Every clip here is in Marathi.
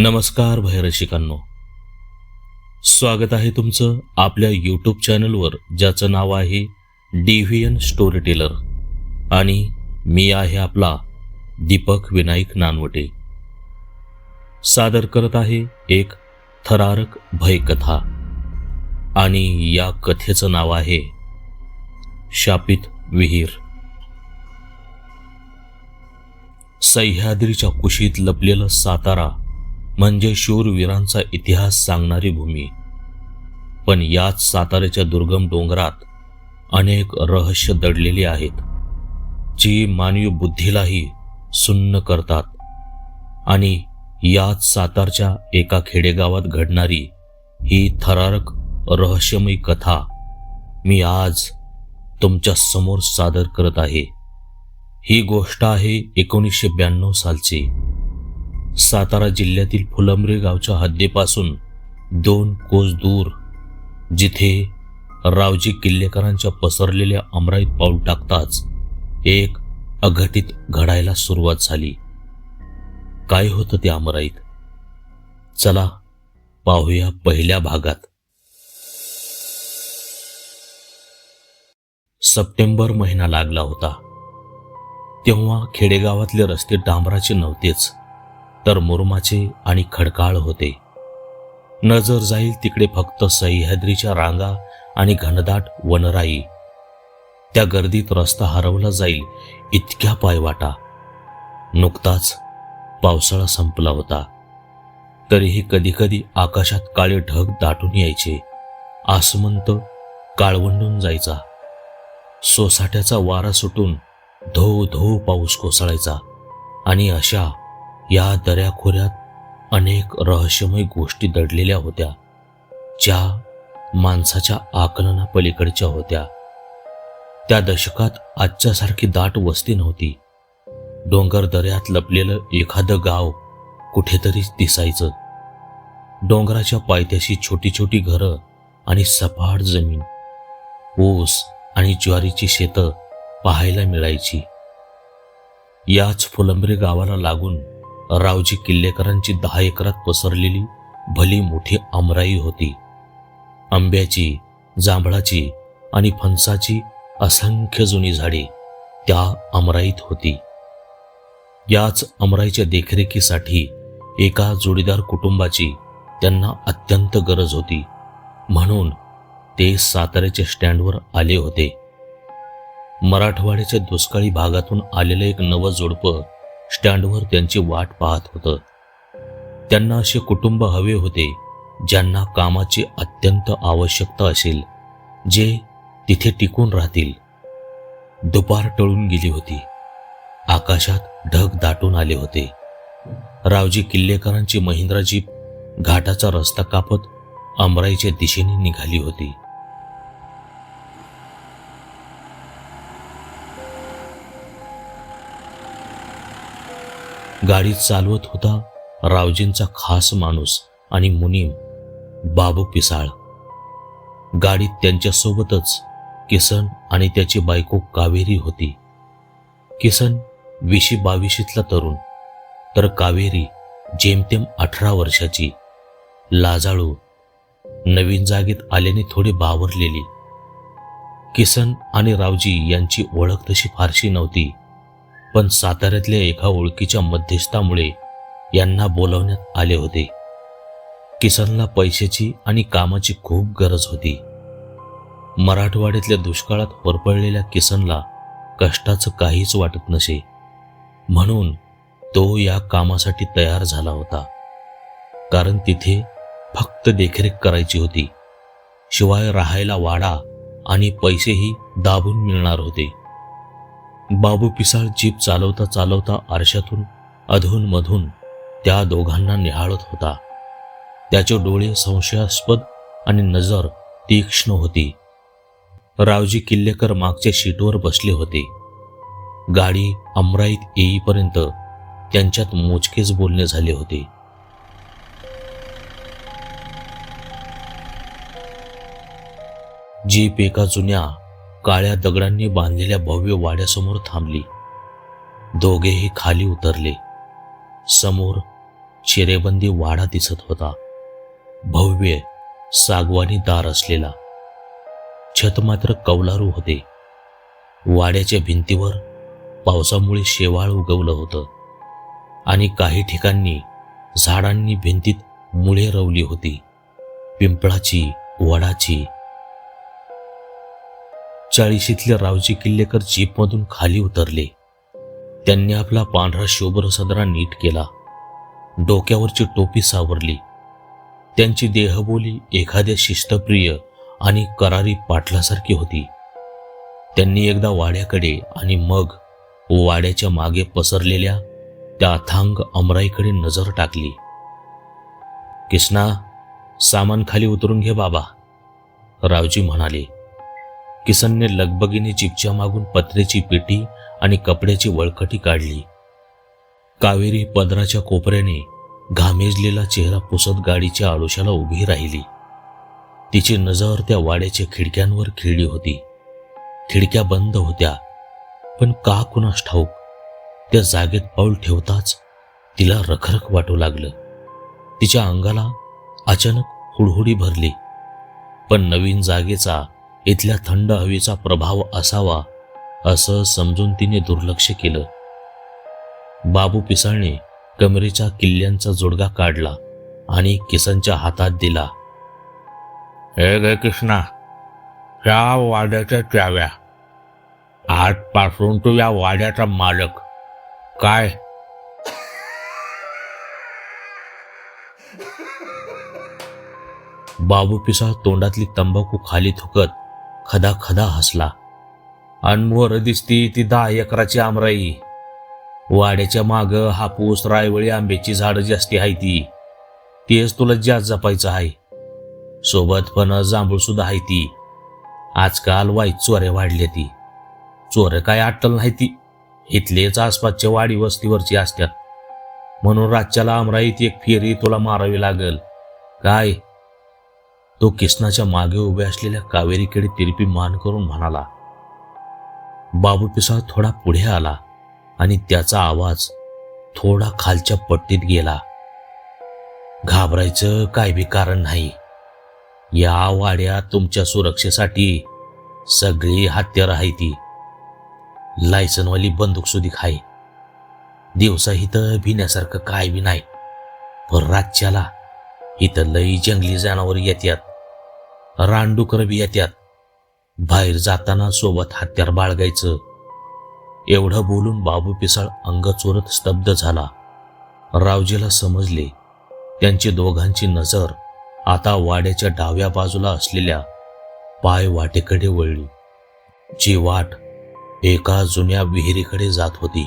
नमस्कार भैरशिकांनो स्वागत आहे तुमचं आपल्या यूट्यूब चॅनलवर ज्याचं नाव आहे डिव्हियन स्टोरी टेलर आणि मी आहे आपला दीपक विनायक नानवटे. सादर करत आहे एक थरारक भयकथा. आणि या कथेचं नाव आहे शापित विहीर. सह्याद्रीच्या कुशीत लपलेलं सातारा म्हणजे शूरवीरांचा इतिहास सांगणारी भूमी. पण याच साताऱ्याच्या दुर्गम डोंगरात अनेक रहस्य दडलेली आहेत जी मानवी बुद्धीलाही सुन्न करतात. आणि याच सातारच्या एका खेडेगावात घडणारी ही थरारक रहस्यमयी कथा मी आज तुमच्यासमोर सादर करत आहे. ही गोष्ट आहे एकोणीसशे ब्याण्णव सालची. सातारा जिल्ह्यातील फुलंब्रे गावच्या हद्दीपासून दोन कोस दूर जिथे रावजी किल्लेकरांच्या पसरलेल्या अमराईत पाऊल टाकताच एक अघटित घडायला सुरुवात झाली. काय होतं ते अमराईत? चला पाहूया पहिल्या भागात. सप्टेंबर महिना लागला होता. तेव्हा खेडेगावातले रस्ते डांबराचे नव्हतेच. तर मुरमाचे आणि खडकाळ होते. नजर जाईल तिकडे फक्त सह्याद्रीच्या रांगा आणि घनदाट वनराई. त्या गर्दीत रस्ता हरवला जाईल इतक्या पायवाटा. नुकताच पावसाळा संपला होता. तरीही कधीकधी आकाशात काळे ढग दाटून यायचे. आसमंत काळवंडून जायचा. सोसाट्याचा वारा सुटून धो धो पाऊस कोसळायचा. आणि अशा या दऱ्याखोऱ्यात अनेक रहस्यमय गोष्टी दडलेल्या होत्या ज्या माणसाच्या आकलनापलीकडच्या होत्या. त्या दशकात आजच्यासारखी दाट वस्ती नव्हती. डोंगर दऱ्यात लपलेलं एखादं गाव कुठेतरीच दिसायचं. डोंगराच्या पायथ्याशी छोटी छोटी घरं आणि सपाट जमीन ऊस आणि ज्वारीची शेतं पाहायला मिळायची. याच फुलंब्रे गावाला लागून रावजी किल्लेकरांची दहा एकरात पसरलेली भली मोठी आमराई होती. आंब्याची जांभळाची आणि फणसाची असंख्य जुनी झाडे त्या अमराईत होती. याच अमराईच्या देखरेखीसाठी एका जोडीदार कुटुंबाची त्यांना अत्यंत गरज होती. म्हणून ते साताऱ्याच्या स्टँडवर आले होते. मराठवाड्याच्या दुष्काळी भागातून आलेलं एक नवं जोडपं स्टँडवर त्यांची वाट पाहत होतं. त्यांना असे कुटुंब हवे होते ज्यांना कामाची अत्यंत आवश्यकता असेल जे तिथे टिकून राहतील. दुपार टळून गेली होती. आकाशात ढग दाटून आले होते. रावजी किल्लेकरांची महिंद्राजी घाटाचा रस्ता कापत अमराईच्या दिशेने निघाली होती. गाडी चालवत होता रावजींचा खास माणूस आणि मुनीम बाबू पिसाळ. गाडीत त्यांच्यासोबतच किसन आणि त्याची बायको कावेरी होती. किसन विशी बावीशीतला तरुण तर कावेरी जेमतेम अठरा वर्षाची. लाजाळू नवीन जागेत आल्याने थोडी बावरलेली. किसन आणि रावजी यांची ओळख तशी फारशी नव्हती. पण साताऱ्यातल्या एका ओळखीच्या मध्यस्थामुळे यांना बोलवण्यात आले होते. किसनला पैशाची आणि कामाची खूप गरज होती. मराठवाड्यातल्या दुष्काळात होरपळलेल्या किसनला कष्टाचं काहीच वाटत नसे. म्हणून तो या कामासाठी तयार झाला होता. कारण तिथे फक्त देखरेख करायची होती. शिवाय राहायला वाडा आणि पैसेही दाबून मिळणार होते. बाबू पिसाळ जीप चालवता चालवता आरशातून अधूनमधून त्या दोघांना निहाळत होता. त्याचे डोळे संशयास्पद आणि नजर तीक्ष्ण होती. रावजी किल्लेकर मागच्या शीटवर बसले होते. गाडी अमराईत येईपर्यंत त्यांच्यात मोजकेच बोलणे झाले होते. जीप एका जुन्या काळ्या दगडांनी बांधलेल्या भव्य वाड्यासमोर थांबली. दोघेही खाली उतरले. समोर चिरेबंदी वाडा दिसत होता. भव्य सागवानी दार असलेला. छत मात्र कौलारू होते. वाड्याच्या भिंतीवर पावसामुळे शेवाळ उगवलं होतं. आणि काही ठिकाणी झाडांनी भिंतीत मुळे रवली होती. पिंपळाची वडाची चाळीशीतले रावजी किल्लेकर जीपमधून खाली उतरले. त्यांनी आपला पांढरा शोभर सदरा नीट केला. डोक्यावरची टोपी सावरली. त्यांची देहबोली एखाद्या शिस्तप्रिय आणि करारी पाटलासारखी होती. त्यांनी एकदा वाड्याकडे आणि मग वाड्याच्या मागे पसरलेल्या त्या अथांग अमराईकडे नजर टाकली. किसना सामान खाली उतरून घे बाबा रावजी म्हणाले. किसनने लगबगीने चिपच्या मागून पत्र्याची पेटी आणि कपड्याची वळकटी काढली. कावेरी पदराच्या कोपऱ्याने घामेजलेला चेहरा पुसत गाडीच्या आळोशाला उभी राहिली. तिची नजर त्या वाड्याच्या खिडक्यांवर खिळली होती. खिडक्या बंद होत्या पण का कुणास ठाऊक त्या जागेत पाऊल ठेवताच तिला रखरख वाटू लागलं. तिच्या अंगाला अचानक हुडहुडी भरली पण नवीन जागेचा इथल्या थंड हवेचा प्रभाव असावा असं समजून तिने दुर्लक्ष केलं. बाबू पिसाळने कमरेच्या किल्ल्यांचा जोडगा काढला आणि किसनच्या हातात दिला. हे गे कृष्णा या वाड्याच्या चाव्या आजपासून तू या वाड्याचा मालक. काय? बाबू पिसाळ तोंडातली तंबाखू खाली थुकत खदा खदा हसला. अनमोर दिसती ती दहा एकराची आमराई. वाड्याच्या माग हापूस रायवळी आंब्याची झाडं जास्ती आहे ती. तेच तुला जास्त जपायचं आहे सोबत पण जांभूळ सुद्धा आहे ती. आजकाल वाईट चोऱ्या वाढल्या ती. चोर काय अटल नाही ती. इथलेच आसपासच्या वाडी वस्तीवरची असतात म्हणून रातच्याला आमराईत एक फेरी तुला मारावी लागल. काय? तो किसनाच्या मागे उभ्या असलेल्या कावेरीकडे तिरपी मान करून म्हणाला बाबू पिसाळ थोडा पुढे आला आणि त्याचा आवाज थोडा खालच्या पट्टीत गेला. घाबरायचं काय बी कारण नाही. या वाड्यात तुमच्या सुरक्षेसाठी सगळी हत्यारं आहे ती. लायसनवाली बंदूक सुधी खाय दिवसा इथं भिण्यासारखं काय बी नाही. पण रातच्याला इथं लई जंगली जनावर येत्यात. रानडुकर बी येत्यात. बाहेर जाताना सोबत हत्यार बाळगायचं. एवढं बोलून बाबू पिसाळ अंग चोरत स्तब्ध झाला. रावजीला समजले त्यांची दोघांची नजर आता वाड्याच्या डाव्या बाजूला असलेल्या पाय वाटेकडे वळली. जी वाट एका जुन्या विहिरीकडे जात होती.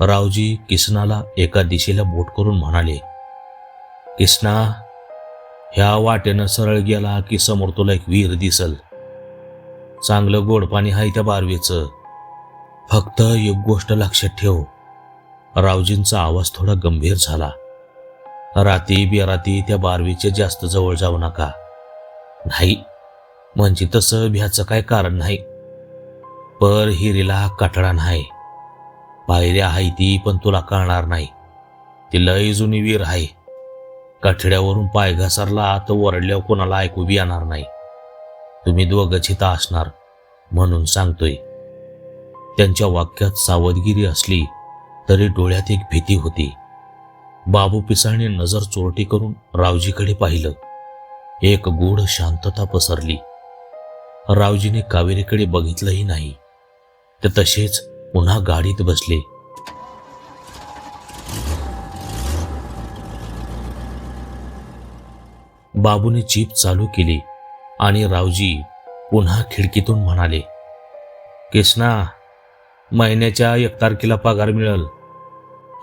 रावजी किसनाला एका दिशेला बोट करून म्हणाले किसना ह्या वाटेनं सरळ गेला की समोर तुला एक विहीर दिसल. चांगलं गोड पाणी आहे त्या बारवेचं. फक्त एक गोष्ट लक्षात ठेव. रावजींचा आवाज थोडा गंभीर झाला. राती बेराती त्या बारवीच्या जास्त जवळ जाऊ नका. नाही म्हणजे तसं भ्याचं काय कारण नाही. पर हिरीला कटडा नाही. पायऱ्या आहे ती पण तुला कळणार नाही. ती लय जुनी वीर आहे. कठड्यावरून पाय घसरला तर ओरडल्यावर कोणाला ऐकू बी येणार नाही. तुम्ही दोघंच असणार म्हणून सांगतोय. त्यांच्या वाक्यात सावधगिरी असली तरी डोळ्यात एक भीती होती. बाबू पिसाळने नजर चोरटी करून रावजीकडे पाहिलं. एक गूढ शांतता पसरली. रावजीने कावेरीकडे बघितलंही नाही. ते तसेच पुन्हा गाडीत बसले. बाबूने जीप चालू केली आणि रावजी पुन्हा खिडकीतून म्हणाले कृष्णा महिन्याच्या एक तारखेला पगार मिळेल.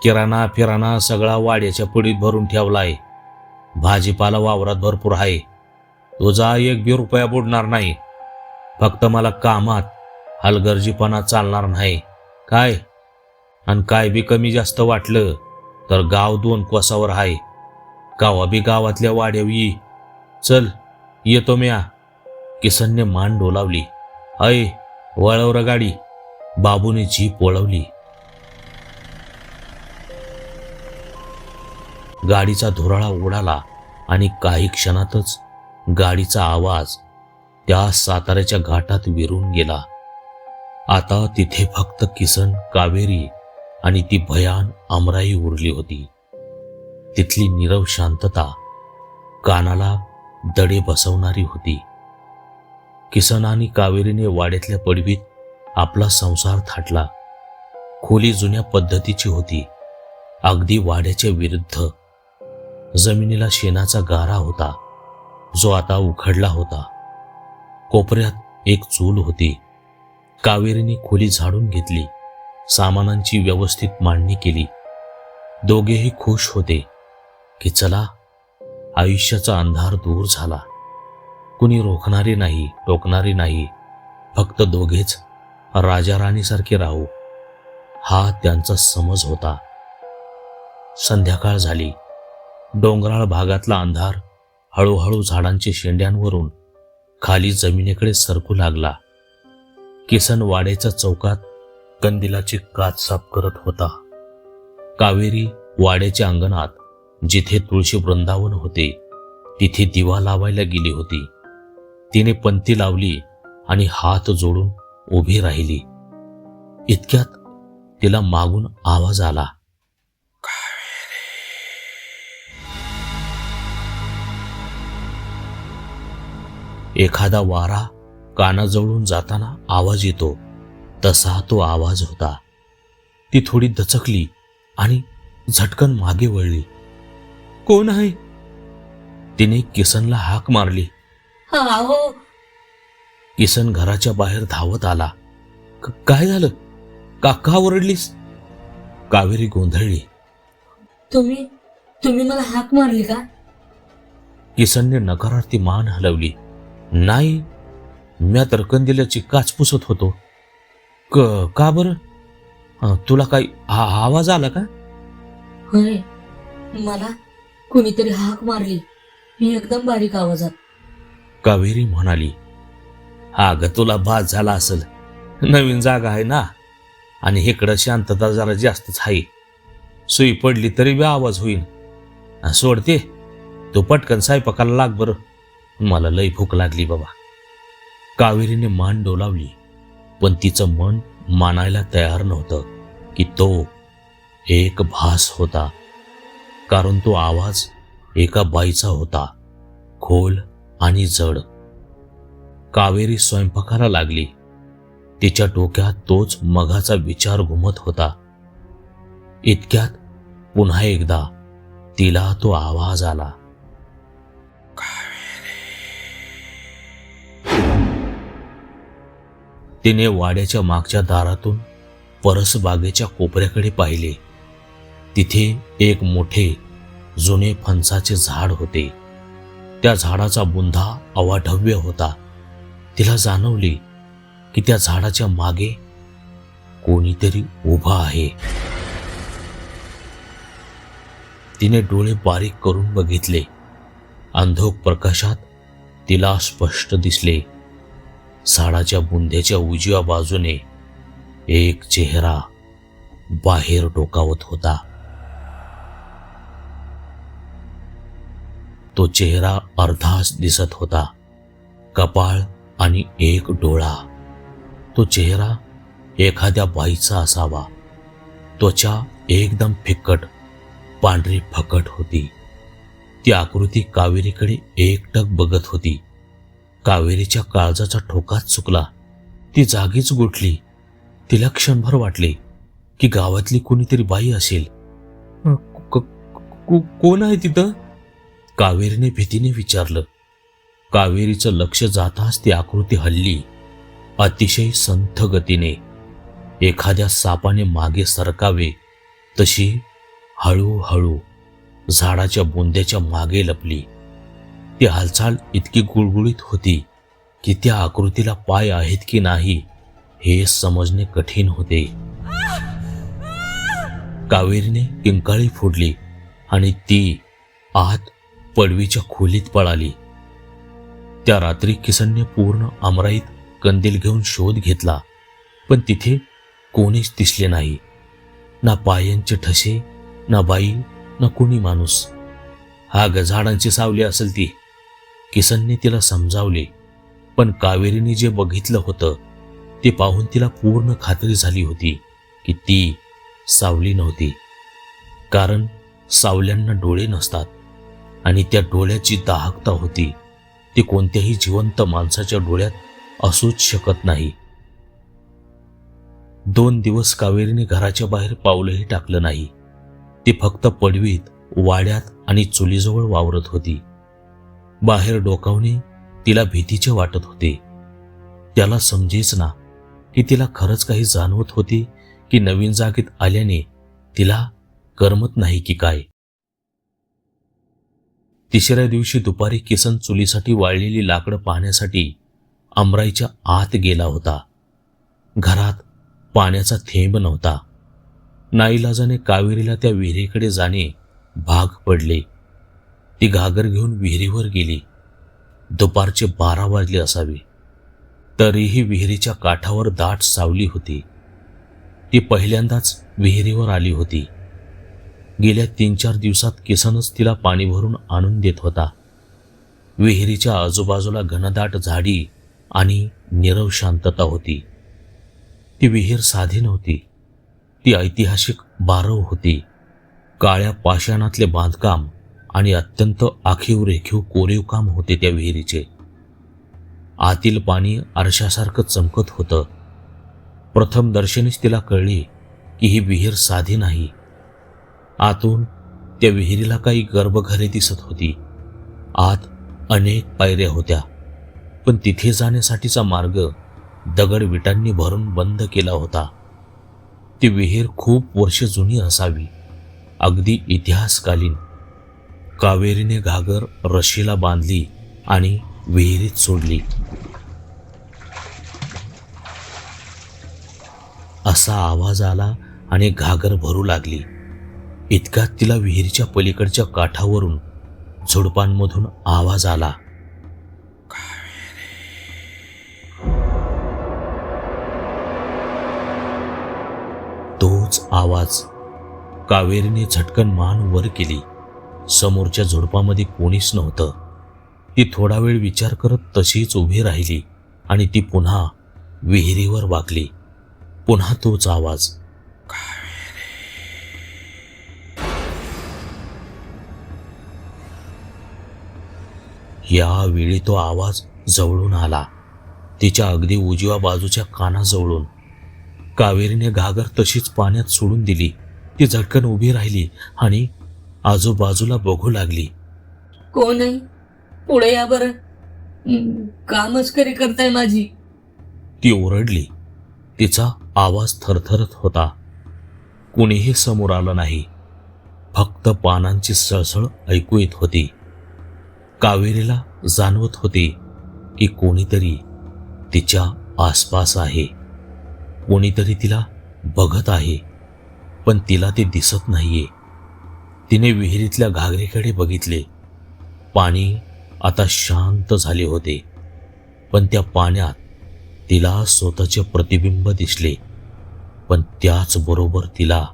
किराणा फिराणा सगळा वाड्याच्या पुडीत भरून ठेवलाय. भाजीपाला वावरात भरपूर आहे. तुझा एक बी रुपया बुडणार नाही. फक्त मला कामात हलगर्जीपणा चालणार नाही. काय? आणि काय बी कमी जास्त वाटलं तर गाव दोन कोसावर आहे गावाबी गावातल्या वाड्याव ये चल येतो म्या. किसनने मान डोलावली. अय वळवर गाडी. बाबूने जीप वळवली. गाडीचा धुराळा उडाला आणि काही क्षणातच गाडीचा आवाज त्या साताऱ्याच्या घाटात विरून गेला. आता तिथे फक्त किसन कावेरी आणि ती भयान अमराई उरली होती. तिथली नीरव शांतता कानाला दडे बसवणारी होती. किसन आणि कावेरीने वाड्यातल्या पडवीत आपला संसार थाटला. खोली जुन्या पद्धतीची होती. अगदी वाड्याच्या विरुद्ध जमिनीला शेणाचा गारा होता. जो आता उखडला होता. कोपऱ्यात एक चूल होती. कावेरीने खोली झाडून घेतली. सामानांची व्यवस्थित मांडणी केली. दोघेही खुश होते. की चला आयुष्याचा अंधार दूर झाला. कुणी रोखणारे नाही टोकणारे नाही फक्त दोघेच राजाराणीसारखे राहू. हा त्यांचा समज होता. संध्याकाळ झाली. डोंगराळ भागातला अंधार हळूहळू झाडांच्या शेंड्यांवरून खाली जमिनीकडे सरकू लागला. किसन वाड्याच्या चौकात कंदिलाची काच साफ करत होता. कावेरी वाड्याच्या अंगणात जिथे तुळशी वृंदावन होते तिथे दिवा लावायला गेली होती. तिने पंती लावली आणि हात जोडून उभी राहिली. इतक्यात तिला मागून आवाज आला. एखादा वारा कानाजवळून जाताना आवाज येतो. तसा तो आवाज होता. ती थोडी दचकली आणि झटकन मागे वळली. कोण आहे? तिने किसनला हाक मारली. अहो किसन घराच्या बाहेर धावत आला. "क- काय झालं? का का ओरडलीस? कावेरी गोंधळली. तुम्ही तुम्ही मला हाक मारली का? किसनने नकारार्थी मान हलवली. नाही म्या तर कंदिलाची काच पुसत होतो. क का बरं? तुला काही आवाज आला का? होय मला कुणीतरी हाक मारली. मी एकदम बारीक आवाजात. कावेरी म्हणाली अगं तुला भास झाला असेल. नवीन जागा आहे ना? आणि इकडं शांतता जरा जास्तच आहे. सुई पडली तरी बी आवाज होईल सोडते तू पटकन स्वयंपाकाला लाग बरं. मला लई भूक लागली बाबा. कावेरीने मान डोलावली पण तिचं मन मानायला तयार नव्हतं की तो एक भास होता. कारण तो आवाज एका बाईचा होता खोल आणि जड. कावेरी स्वयंपाकाला लागली. तिच्या डोक्यात तोच मघाचा विचार घुमत होता. इतक्यात पुन्हा एकदा तिला तो आवाज आला. तिने वाड्याच्या मागच्या दारातून परसबागेच्या कोपऱ्याकडे पाहिले. तिथे एक मोठे जुने फणसाचे झाड होते. त्या झाडाचा बुंधा अवाढव्य होता. तिला जाणवली की त्या झाडाच्या मागे कोणीतरी उभा आहे. तिने डोळे बारीक करून बघितले. अंधोक प्रकाशात तिला स्पष्ट दिसले. झाडाच्या बुंध्याच्या उजव्या बाजूने एक चेहरा बाहेर डोकावत होता. तो चेहरा अर्धाच दिसत होता. कपाळ आणि एक डोळा. तो चेहरा एखाद्या बाईचा असावा. त्वचा एकदम फिक्कट पांढरी फकट होती. ती आकृती कावेरीकडे एकटक बघत होती. कावेरीच्या काळजाचा ठोकाच चुकला. ती जागीच गोठली. तिला क्षणभर वाटले की गावातली कोणीतरी बाई असेल. कोण आहे तिथं? कावेरीने भीतीने विचारलं. कावेरीचं लक्ष जाताच ती आकृती हल्ली. अतिशय संथ गतीने एखाद्या सापाने मागे सरकावे तशी हळूहळू झाडाच्या बोंद्याच्या मागे लपली. ती हालचाल इतकी गुळगुळीत होती की त्या आकृतीला पाय आहेत की नाही हे समजणे कठीण होते. कावेरीने किंकाळी फोडली आणि ती आत पडवीच्या खोलीत पळाली. त्या रात्री किसनने पूर्ण अमराईत कंदील घेऊन शोध घेतला पण तिथे कोणीच दिसले नाही. ना पायांचे ठसे ना बाई ना कुणी माणूस. हा ग झाडांची सावली असेल ती. किसनने तिला समजावले पण कावेरीने जे बघितलं होतं ते पाहून तिला पूर्ण खात्री झाली होती की ती सावली नव्हती. कारण सावल्यांना डोळे नसतात. आणि त्या डोळ्याची दाहकता होती. ती कोणत्याही जिवंत माणसाच्या डोळ्यात असूच शकत नाही. दोन दिवस कावेरीने घराच्या बाहेर पावलंही टाकलं नाही. ती फक्त पडवीत वाड्यात आणि चुलीजवळ वावरत होती. बाहेर डोकावणे तिला भीतीचे वाटत होते. त्याला समजेच ना की तिला खरंच काही जाणवत होती की नवीन जागेत आल्याने तिला करमत नाही की काय. तिसऱ्या दिवशी दुपारी किसन चुलीसाठी वाळलेली लाकडं पाहण्यासाठी अमराईच्या आत गेला होता. घरात पाण्याचा थेंब नव्हता. नाईलाजाने कावेरीला त्या विहिरीकडे जाणे भाग पडले. ती घागर घेऊन विहिरीवर गेली. दुपारचे बारा वाजले असावे. तरीही विहिरीच्या काठावर दाट सावली होती. ती पहिल्यांदाच विहिरीवर आली होती. गेल्या तीन चार दिवसात किसनच तिला पाणी भरून आणून देत होता. विहिरीच्या आजूबाजूला घनदाट झाडी आणि निरव शांतता होती. ती विहीर साधी नव्हती. ती ऐतिहासिक बारव होती. काळ्या पाषाणातले बांधकाम आणि अत्यंत आखीव रेखीव कोरीव काम होते त्या विहिरीचे. आतील पाणी आरशासारखं चमकत होतं. प्रथम दर्शनीच तिला कळली की ही विहीर साधी नाही. आतून त्या विहिरीला काही गर्भघरे दिसत होती. आत अनेक पायऱ्या होत्या पण तिथे जाण्यासाठीचा मार्ग दगड विटांनी भरून बंद केला होता. ती विहीर खूप वर्ष जुनी असावी अगदी इतिहासकालीन. कावेरीने घागर रशीला बांधली आणि विहिरीत सोडली. असा आवाज आला आणि घागर भरू लागली. इतक्यात तिला विहिरीच्या पलीकडच्या काठावरून झुडपांमधून आवाज आला. तोच आवाज कावेरीने झटकन मान वर केली. समोरच्या झुडपामध्ये कोणीच नव्हतं. ती थोडा वेळ विचार करत तशीच उभी राहिली आणि ती पुन्हा विहिरीवर वाकली पुन्हा तोच आवाज. यावेळी तो आवाज जवळून आला. तिच्या अगदी उजव्या बाजूच्या कानाजवळून. कावेरीने घागर तशीच पाण्यात सोडून दिली. ती झटकन उभी राहिली आणि आजूबाजूला बघू लागली. कोण आहे? पुढे या बरं. का मस्करी करताय माझी. ती ओरडली. तिचा आवाज थरथरत होता. कुणीही समोर आलं नाही. फक्त पानांची सळसळ ऐकू येत होती. कावेरीला जाणवत होते की कोणीतरी तिच्या आसपास आहे. कोणीतरी तिला बघत आहे पण तिला ते दिसत नाहीये. तिने विहिरीतल्या घागरीकडे बघितले. पाणी आता शांत झाले होते पण त्या पाण्यात तिला स्वतःचे प्रतिबिंब दिसले. पण त्याचबरोबर तिला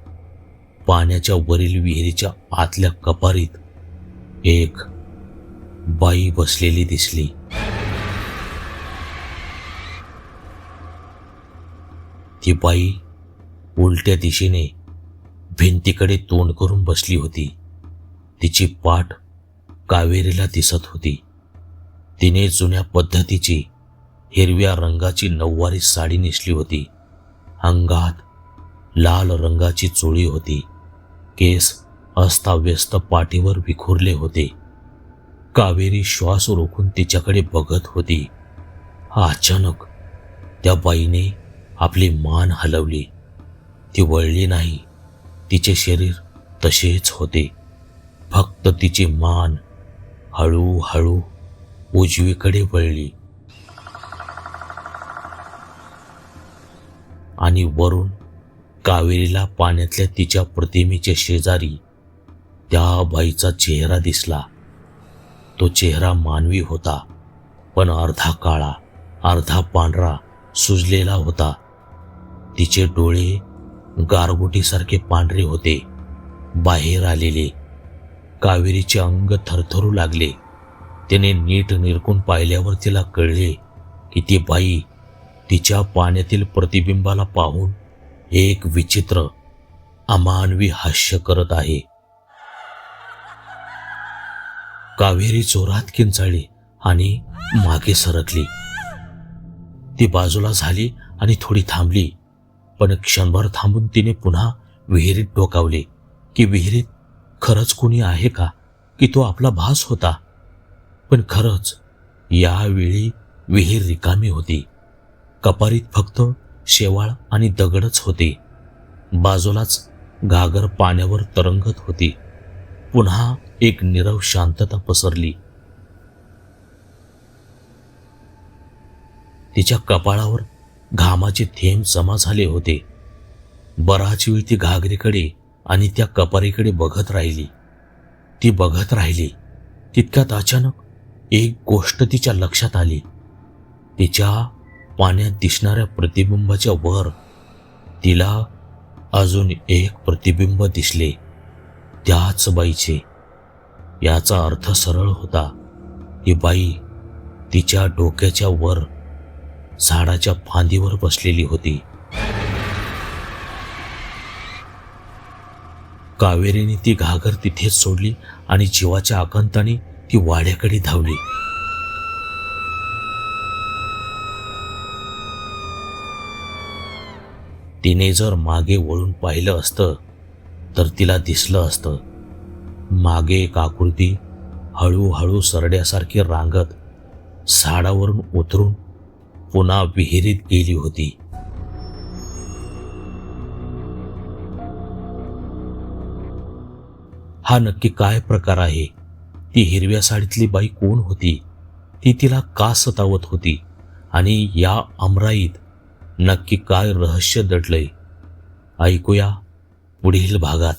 पाण्याच्या वरील विहिरीच्या आतल्या कपारीत एक बाई बसलेली दिसली. ती बाई उलट्या दिशेने भिंतीकडे तोंड करून बसली होती. तिची पाठ कावेरीला दिसत होती. तिने जुन्या पद्धतीची हिरव्या रंगाची नऊवारी साडी नेसली होती. अंगात लाल रंगाची चोळी होती. केस अस्ताव्यस्त पाठीवर विखुरले होते. कावेरी श्वास रोखून तिच्याकडे बघत होती. अचानक त्या बाईने आपली मान हलवली. ती वळली नाही. तिचे शरीर तसेच होते. फक्त तिची मान हळूहळू उजवीकडे वळली. आणि वरून कावेरीला पाण्यातल्या तिच्या प्रतिमेच्या शेजारी त्या बाईचा चेहरा दिसला. तो चेहरा मानवी होता पण अर्धा काळा अर्धा पांढरा सुजलेला होता. तिचे डोळे गारगोटीसारखे पांढरे होते. बाहेर आलेले कावेरीचे अंग थरथरू लागले. तिने नीट निरकून पाहिल्यावर तिला कळले की ती बाई तिच्या पाण्यातील प्रतिबिंबाला पाहून एक विचित्र अमानवी हास्य करत आहे. कावेरी जोरात किंचाळली आणि मागे सरकली. ती बाजूला झाली आणि थोडी थांबली पण क्षणभर थांबून तिने पुन्हा विहिरीत डोकावले की विहिरीत खरंच कोणी आहे का? की तो आपला भास होता? पण खरंच यावेळी विहीर रिकामी होती. कपारीत फक्त शेवाळ आणि दगडच होते. बाजूलाच घागर पाण्यावर तरंगत होती. पुन्हा एक नीरव शांतता पसरली. तिच्या कपाळावर घामाचे थेंब जमा झाले होते. बराच वेळ ती घागरीकडे आणि त्या कपारीकडे बघत राहिली. ती बघत राहिली. तितक्यात अचानक एक गोष्ट तिच्या लक्षात आली. तिच्या पाण्यात दिसणाऱ्या प्रतिबिंबाच्या वर तिला अजून एक प्रतिबिंब दिसले. त्याच बाईचे. याचा अर्थ सरळ होता ती बाई तिच्या डोक्याच्या वर झाडाच्या फांदीवर बसलेली होती. कावेरीने ती घागर तिथेच सोडली आणि जीवाच्या आकांताने ती वाड्याकडे धावली. तिने जर मागे वळून पाहिलं असतं तर तिला दिसलं असतं. मागे एक आकृती हळूहळू सरड्यासारखी रांगत झाडावरून उतरून पुन्हा विहिरीत गेली होती. हा नक्की काय प्रकार आहे? ती हिरव्या साडीतली बाई कोण होती? ती तिला का सतावत होती? आणि या अमराईत नक्की काय रहस्य दडलंय? ऐकूया पुढील भागात.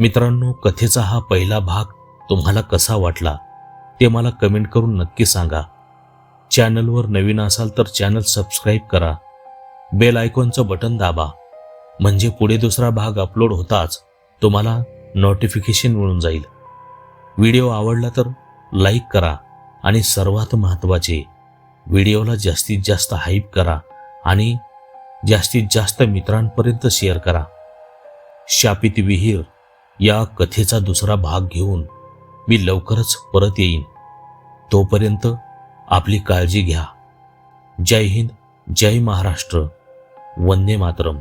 मित्रांनो कथेचा हा पहिला भाग तुम्हाला कसा वाटला ते मला कमेंट करून नक्की सांगा. चॅनलवर नवीन असाल तर चॅनल सबस्क्राईब करा. बेल आयकॉनचं बटन दाबा. म्हणजे पुढे दुसरा भाग अपलोड होताच तुम्हाला नोटिफिकेशन मिळून जाईल. व्हिडिओ आवडला तर लाईक करा आणि सर्वात महत्त्वाचे व्हिडिओला जास्तीत जास्त हाईप करा आणि जास्तीत जास्त मित्रांपर्यंत शेअर करा. शापित विहीर. या कथेचा दुसरा भाग घेऊन मी लवकरच परत येईन. तोपर्यंत आपली काळजी घ्या. जय हिंद जय महाराष्ट्र. वंदे मातरम.